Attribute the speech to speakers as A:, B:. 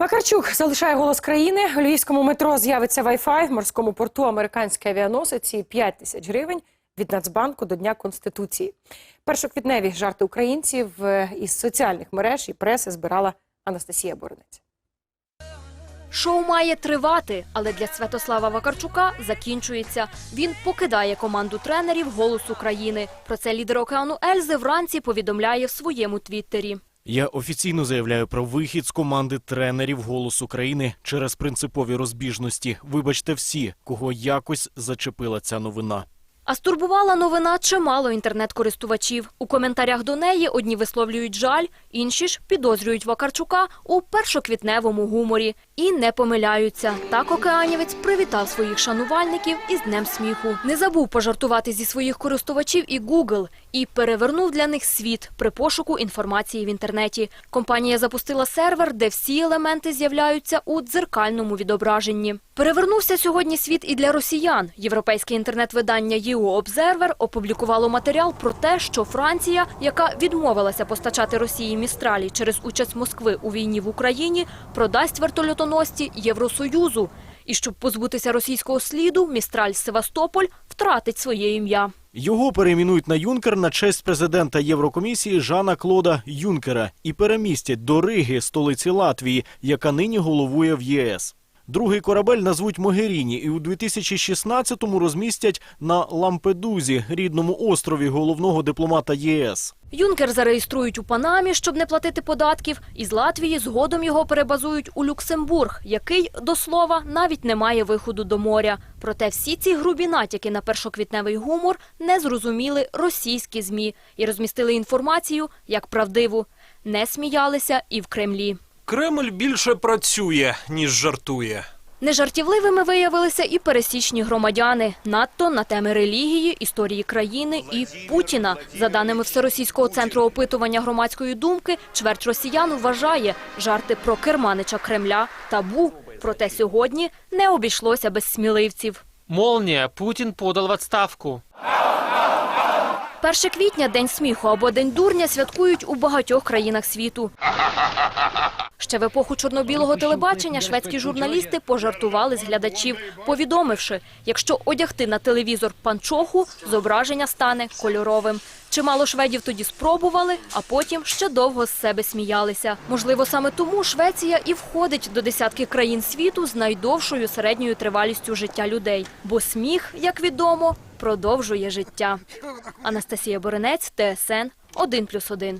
A: Макарчук залишає голос країни. У львівському метро з'явиться Wi-Fi, в морському порту американський авіаносець і 5 тисяч гривень від Нацбанку до Дня Конституції. Першоквітневі жарти українців е, із соціальних мереж і преси збирала Анастасія Боринець.
B: Шоу має тривати, але для Святослава Вакарчука закінчується. Він покидає команду тренерів «Голос України». Про це лідер океану Ельзи вранці повідомляє в своєму твіттері.
C: Я офіційно заявляю про вихід з команди тренерів «Голос України» через принципові розбіжності. Вибачте всі, кого якось зачепила ця новина.
B: А стурбувала новина чимало інтернет-користувачів. У коментарях до неї одні висловлюють жаль, інші ж підозрюють Вакарчука у першоквітневому гуморі. І не помиляються. Так океанівець привітав своїх шанувальників із Днем сміху. Не забув пожартувати зі своїх користувачів і Google, і перевернув для них світ при пошуку інформації в інтернеті. Компанія запустила сервер, де всі елементи з'являються у дзеркальному відображенні. Перевернувся сьогодні світ і для росіян. Європейське інтернет-видання EU Observer опублікувало матеріал про те, що Франція, яка відмовилася постачати Росії містралі через участь Москви у війні в Україні, продасть вертольотоносці Євросоюзу. І щоб позбутися російського сліду, містраль Севастополь втратить своє ім'я.
C: Його перейменують на Юнкер на честь президента Єврокомісії Жана Клода Юнкера і перемістять до Риги, столиці Латвії, яка нині головує в ЄС. Другий корабель назвуть Могеріні і у 2016-му розмістять на Лампедузі, рідному острові головного дипломата ЄС.
B: Юнкер зареєструють у Панамі, щоб не платити податків. Із Латвії згодом його перебазують у Люксембург, який, до слова, навіть не має виходу до моря. Проте всі ці грубі натяки на першоквітневий гумор не зрозуміли російські ЗМІ і розмістили інформацію як правдиву. Не сміялися і в Кремлі.
D: Кремль більше працює, ніж жартує.
B: Нежартівливими виявилися і пересічні громадяни, надто на теми релігії, історії країни і Путіна. За даними Всеросійського центру опитування громадської думки, чверть росіян вважає жарти про керманича Кремля табу. Проте сьогодні не обійшлося без сміливців.
E: Молния. Путин подал в отставку.
B: 1 квітня – День сміху або День дурня святкують у багатьох країнах світу. Ще в епоху чорно-білого телебачення шведські журналісти пожартували з глядачів, повідомивши, якщо одягти на телевізор панчоху, зображення стане кольоровим. Чимало шведів тоді спробували, а потім ще довго з себе сміялися. Можливо, саме тому Швеція і входить до десятки країн світу з найдовшою середньою тривалістю життя людей. Бо сміх, як відомо, продовжує життя. Анастасія Боринець, ТСН 1+,1.